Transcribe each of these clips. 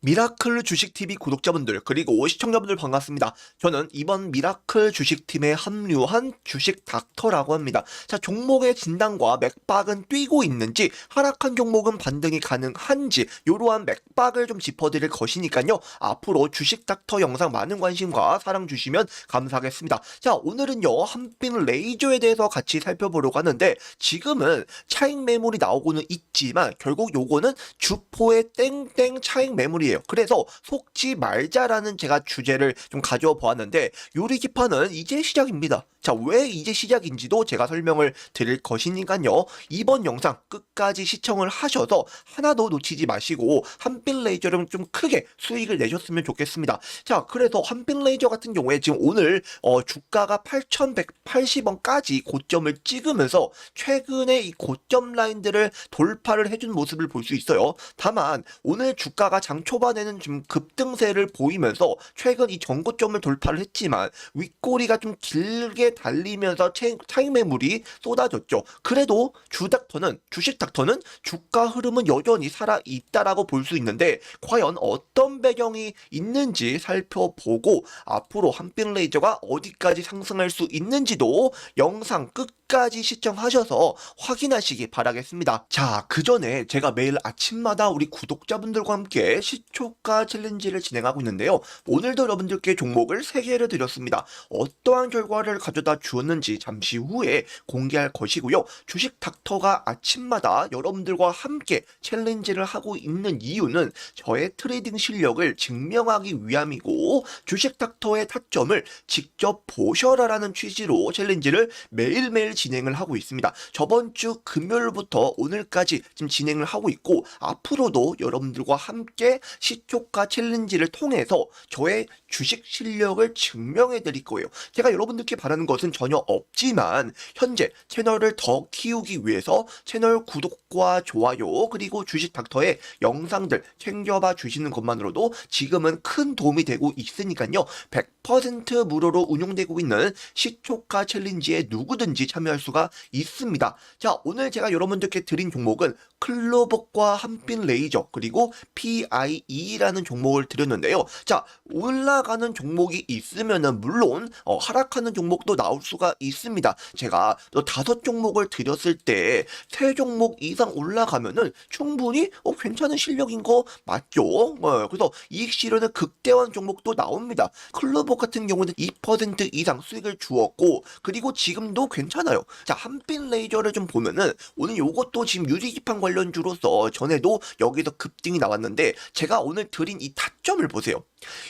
미라클 주식TV 구독자분들 그리고 시청자분들 반갑습니다. 저는 이번 미라클 주식팀에 합류한 주식 닥터라고 합니다. 자 종목의 진단과 맥박은 뛰고 있는지 하락한 종목은 반등이 가능한지 이러한 맥박을 좀 짚어드릴 것이니까요. 앞으로 주식 닥터 영상 많은 관심과 사랑 주시면 감사하겠습니다. 자 오늘은요 한빛 레이저에 대해서 같이 살펴보려고 하는데 지금은 차익 매물이 나오고는 있지만 결국 요거는 주포의 땡땡 차익 매물이 에요. 그래서 속지 말자라는 제가 주제를 좀 가져와 보았는데 요리 기판은 이제 시작입니다. 자, 왜 이제 시작인지도 제가 설명을 드릴 것이니까요. 이번 영상 끝까지 시청을 하셔서 하나도 놓치지 마시고 한빛 레이저를 좀 크게 수익을 내셨으면 좋겠습니다. 자, 그래서 한빛 레이저 같은 경우에 지금 오늘 어, 주가가 8,180원까지 고점을 찍으면서 최근에 이 고점 라인들을 돌파를 해준 모습을 볼 수 있어요. 다만 오늘 주가가 장초 반에는 좀 급등세를 보이면서 최근 이 전고점을 돌파를 했지만 윗꼬리가 좀 길게 달리면서 채- 차익 매물이 쏟아졌죠. 그래도 주닥터는 주식 닥터는 주가 흐름은 여전히 살아 있다라고 볼 수 있는데 과연 어떤 배경이 있는지 살펴보고 앞으로 한빛 레이저가 어디까지 상승할 수 있는지도 영상 끝까지 시청하셔서 확인하시기 바라겠습니다. 자, 그 전에 제가 매일 아침마다 우리 구독자분들과 함께 시 초가 챌린지를 진행하고 있는데요. 오늘도 여러분들께 종목을 3개를 드렸습니다. 어떠한 결과를 가져다 주었는지 잠시 후에 공개할 것이고요. 주식 닥터가 아침마다 여러분들과 함께 챌린지를 하고 있는 이유는 저의 트레이딩 실력을 증명하기 위함이고 주식 닥터의 타점을 직접 보셔라라는 취지로 챌린지를 매일매일 진행을 하고 있습니다. 저번 주 금요일부터 오늘까지 지금 진행을 하고 있고 앞으로도 여러분들과 함께 시초가 챌린지를 통해서 저의 주식 실력을 증명해 드릴 거예요. 제가 여러분들께 바라는 것은 전혀 없지만 현재 채널을 더 키우기 위해서 채널 구독과 좋아요 그리고 주식 닥터의 영상들 챙겨봐 주시는 것만으로도 지금은 큰 도움이 되고 있으니까요. 100% 무료로 운용되고 있는 시초가 챌린지에 누구든지 참여할 수가 있습니다. 자, 오늘 제가 여러분들께 드린 종목은 클로버과 한빛 레이저 그리고 PIE라는 종목을 드렸는데요. 자, 올라가는 종목이 있으면은 물론 어, 하락하는 종목도 나올 수가 있습니다. 제가 또 다섯 종목을 드렸을 때 세 종목 이상 올라가면은 충분히 어, 괜찮은 실력인 거 맞죠? 어, 그래서 이익 실현은 극대화한 종목도 나옵니다. 클로버 같은 경우는 2% 이상 수익을 주었고 그리고 지금도 괜찮아요. 자, 한빛 레이저를 좀 보면은 오늘 요것도 지금 유리기판 관련주로서 전에도 여기서 급등이 나왔는데 제가 오늘 드린 이 타점을 보세요.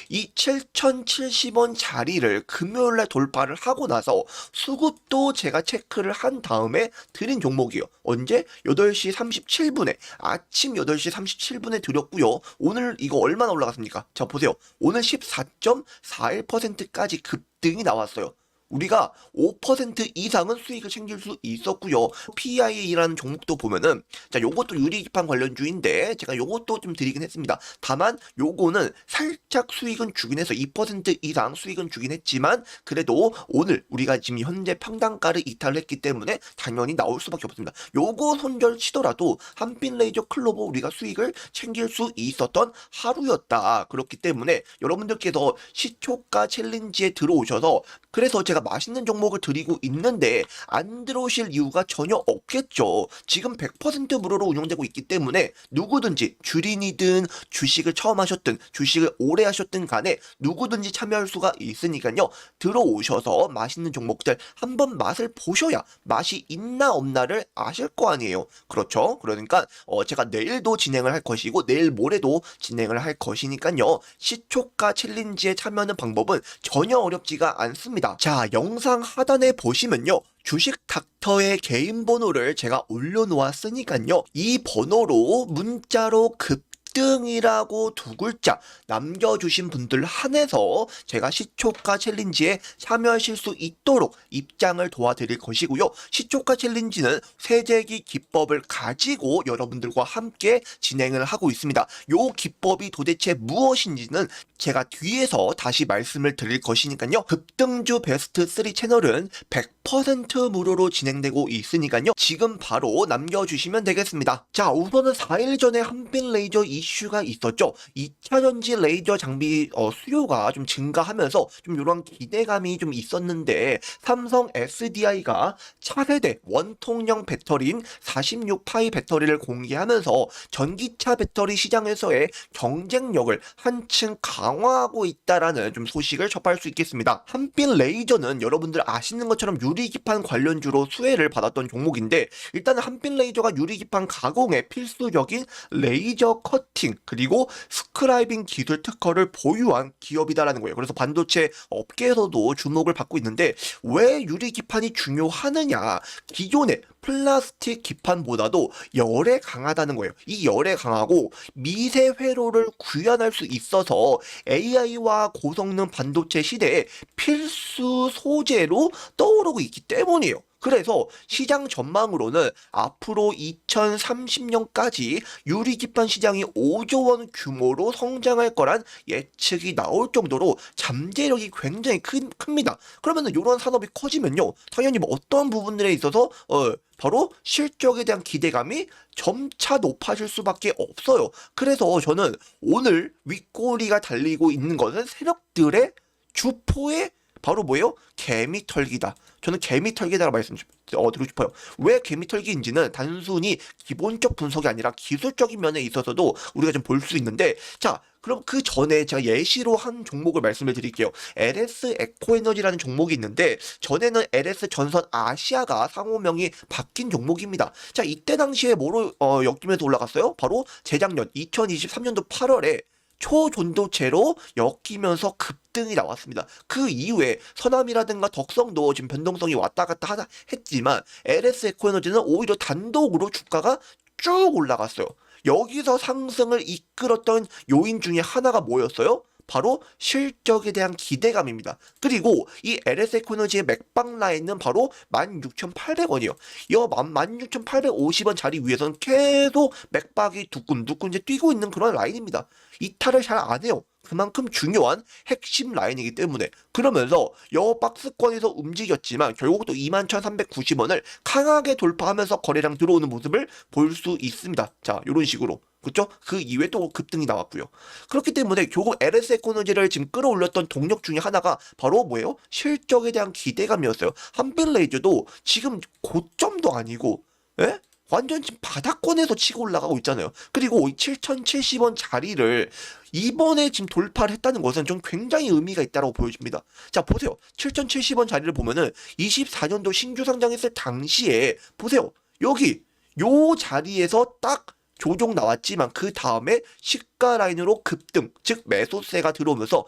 이 7,070원 자리를 금요일날 돌파를 하고 나서 수급도 제가 체크를 한 다음에 드린 종목이요. 언제? 8시 37분에 아침 8시 37분에 드렸고요. 오늘 이거 얼마나 올라갔습니까? 자 보세요. 오늘 14.41%까지 급등이 나왔어요. 우리가 5% 이상은 수익을 챙길 수 있었고요. PIA라는 종목도 보면은 자 요것도 유리기판 관련주인데 제가 요것도 좀 드리긴 했습니다. 다만 요거는 살짝 수익은 주긴 해서 2% 이상 수익은 주긴 했지만 그래도 오늘 우리가 지금 현재 평단가를 이탈했기 때문에 당연히 나올 수밖에 없습니다. 요거 손절 치더라도 한빛 레이저 클로버 우리가 수익을 챙길 수 있었던 하루였다. 그렇기 때문에 여러분들께서 시초가 챌린지에 들어오셔서 그래서 제가 맛있는 종목을 드리고 있는데 안 들어오실 이유가 전혀 없겠죠. 지금 100% 무료로 운영되고 있기 때문에 누구든지 주린이든 주식을 처음 하셨든 주식을 오래 하셨든 간에 누구든지 참여할 수가 있으니까요. 들어오셔서 맛있는 종목들 한번 맛을 보셔야 맛이 있나 없나를 아실 거 아니에요. 그렇죠? 그러니까 어, 제가 내일도 진행을 할 것이고 내일 모레도 진행을 할 것이니까요. 시초가 챌린지에 참여하는 방법은 전혀 어렵지가 않습니다. 자, 영상 하단에 보시면요. 주식 닥터의 개인 번호를 제가 올려놓았으니까요. 이 번호로 문자로 급 등이라고 두 글자 남겨주신 분들 한해서 제가 시초가 챌린지에 참여하실 수 있도록 입장을 도와드릴 것이고요. 시초가 챌린지는 세제기 기법을 가지고 여러분들과 함께 진행을 하고 있습니다. 요 기법이 도대체 무엇인지는 제가 뒤에서 다시 말씀을 드릴 것이니까요. 급등주 베스트 3 채널은 100% 무료로 진행되고 있으니까요. 지금 바로 남겨주시면 되겠습니다. 자, 우선은 4일 전에 한빛 레이저 이슈가 있었죠. 2차 전지 레이저 장비 어, 수요가 좀 증가하면서 좀 이런 기대감이 좀 있었는데 삼성 SDI가 차세대 원통형 배터리인 46파이 배터리를 공개하면서 전기차 배터리 시장에서의 경쟁력을 한층 강화하고 있다라는 좀 소식을 접할 수 있겠습니다. 한빛 레이저는 여러분들 아시는 것처럼 유리기판 관련주로 수혜를 받았던 종목인데 일단은 한빛 레이저가 유리기판 가공에 필수적인 레이저 커팅 그리고 스크라이빙 기술 특허를 보유한 기업이다라는 거예요. 그래서 반도체 업계에서도 주목을 받고 있는데 왜 유리기판이 중요하느냐? 기존의 플라스틱 기판보다도 열에 강하다는 거예요. 이 열에 강하고 미세 회로를 구현할 수 있어서 AI와 고성능 반도체 시대에 필수 소재로 떠오르고 있기 때문이에요. 그래서 시장 전망으로는 앞으로 2030년까지 유리기판 시장이 5조 원 규모로 성장할 거란 예측이 나올 정도로 잠재력이 굉장히 큰, 큽니다. 그러면은 이런 산업이 커지면요. 당연히 뭐 어떤 부분들에 있어서 어, 바로 실적에 대한 기대감이 점차 높아질 수밖에 없어요. 그래서 저는 오늘 윗꼬리가 달리고 있는 것은 세력들의 주포의 바로 뭐예요? 개미 털기다. 저는 개미 털기다라고 말씀 어, 드리고 싶어요. 왜 개미 털기인지는 단순히 기본적 분석이 아니라 기술적인 면에 있어서도 우리가 좀 볼 수 있는데 자 그럼 그 전에 제가 예시로 한 종목을 말씀을 드릴게요. LS 에코에너지라는 종목이 있는데 전에는 LS 전선 아시아가 상호명이 바뀐 종목입니다. 자 이때 당시에 뭐로 어, 엮이면서 올라갔어요? 바로 재작년 2023년도 8월에 초전도체로 엮이면서 급등이 나왔습니다. 그 이후에 서남이라든가 덕성도 지금 변동성이 왔다 갔다 하다 했지만 LS 에코에너지는 오히려 단독으로 주가가 쭉 올라갔어요. 여기서 상승을 이끌었던 요인 중에 하나가 뭐였어요? 바로 실적에 대한 기대감입니다. 그리고 이 LS 에코너지의 맥박 라인은 바로 16,800원이요. 이 16,850원 자리 위에서는 계속 맥박이 두근두근 이제 뛰고 있는 그런 라인입니다. 이탈을 잘 안 해요. 그만큼 중요한 핵심 라인이기 때문에 그러면서 여 박스권에서 움직였지만 결국 또 21,390원을 강하게 돌파하면서 거래량 들어오는 모습을 볼 수 있습니다. 자, 이런 식으로. 그렇죠? 그 이후에 또 급등이 나왔고요. 그렇기 때문에 결국 LS 에코노지를 지금 끌어올렸던 동력 중에 하나가 바로 뭐예요? 실적에 대한 기대감이었어요. 한빛레이저도 지금 고점도 아니고, 예? 완전 지금 바닥권에서 치고 올라가고 있잖아요. 그리고 7,070원 자리를 이번에 지금 돌파를 했다는 것은 좀 굉장히 의미가 있다고 보여집니다. 자, 보세요. 7,070원 자리를 보면은 24년도 신규 상장했을 당시에 보세요. 여기 요 자리에서 딱 조종 나왔지만 그 다음에 시가 라인으로 급등, 즉 매수세가 들어오면서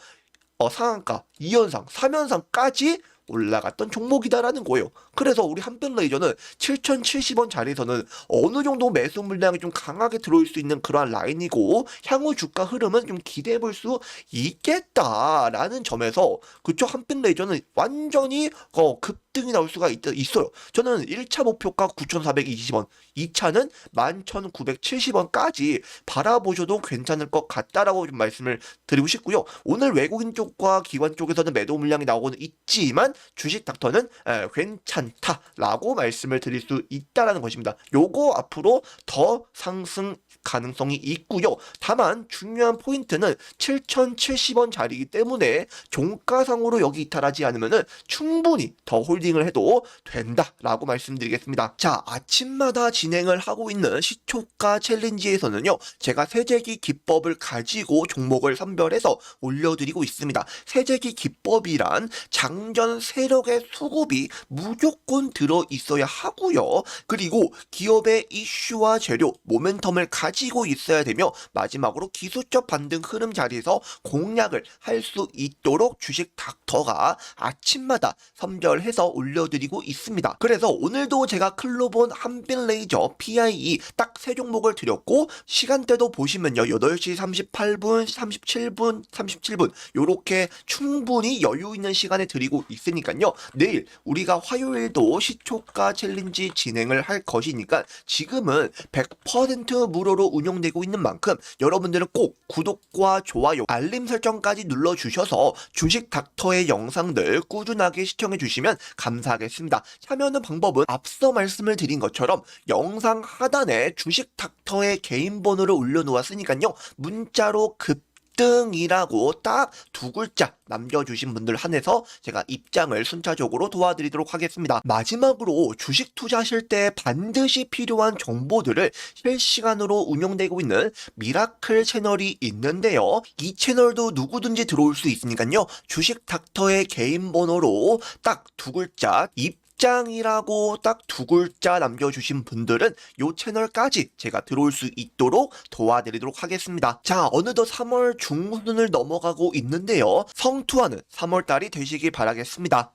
어, 상한가, 2연상, 3연상까지 올라갔던 종목이다라는 거예요. 그래서 우리 한빛레이저는 7,070원 자리에서는 어느 정도 매수 물량이 좀 강하게 들어올 수 있는 그러한 라인이고 향후 주가 흐름은 좀 기대해 볼 수 있겠다라는 점에서 그쪽 한빛레이저는 완전히 어, 급 등이 나올 수가 있, 있어요. 저는 1차 목표가 9,420원, 2차는 11,970원까지 바라보셔도 괜찮을 것 같다라고 좀 말씀을 드리고 싶고요. 오늘 외국인 쪽과 기관 쪽에서는 매도 물량이 나오고는 있지만 주식 닥터는 에, 괜찮다라고 말씀을 드릴 수 있다라는 것입니다. 요거 앞으로 더 상승 가능성이 있고요. 다만 중요한 포인트는 7,070원 자리이기 때문에 종가상으로 여기 이탈하지 않으면은 충분히 더홀 딩을 해도 된다라고 말씀드리겠습니다. 자, 아침마다 진행을 하고 있는 시초가 챌린지에서는요. 제가 세제기 기법을 가지고 종목을 선별해서 올려드리고 있습니다. 세제기 기법이란 장전 세력의 수급이 무조건 들어 있어야 하고요. 그리고 기업의 이슈와 재료, 모멘텀을 가지고 있어야 되며 마지막으로 기술적 반등 흐름 자리에서 공략을 할 수 있도록 주식 닥터가 아침마다 선별해서 올려드리고 있습니다. 그래서 오늘도 제가 클로본 한빛 레이저 PIE 딱 세 종목을 드렸고 시간대도 보시면요. 8시 38분, 37분, 37분 요렇게 충분히 여유 있는 시간에 드리고 있으니까요. 내일 우리가 화요일도 시초가 챌린지 진행을 할 것이니까 지금은 100% 무료로 운영되고 있는 만큼 여러분들은 꼭 구독과 좋아요, 알림 설정까지 눌러주셔서 주식 닥터의 영상들 꾸준하게 시청해 주시면 감사하겠습니다. 참여하는 방법은 앞서 말씀을 드린 것처럼 영상 하단에 주식 닥터의 개인 번호를 올려놓았으니까요. 문자로 급 등이라고 딱 두 글자 남겨주신 분들 한해서 제가 입장을 순차적으로 도와드리도록 하겠습니다. 마지막으로 주식 투자하실 때 반드시 필요한 정보들을 실시간으로 운영되고 있는 미라클 채널이 있는데요. 이 채널도 누구든지 들어올 수 있으니까요. 주식 닥터의 개인 번호로 딱 두 글자 입 입장이라고 딱 두 글자 남겨주신 분들은 요 채널까지 제가 들어올 수 있도록 도와드리도록 하겠습니다. 자, 어느덧 3월 중순을 넘어가고 있는데요. 성투하는 3월달이 되시길 바라겠습니다.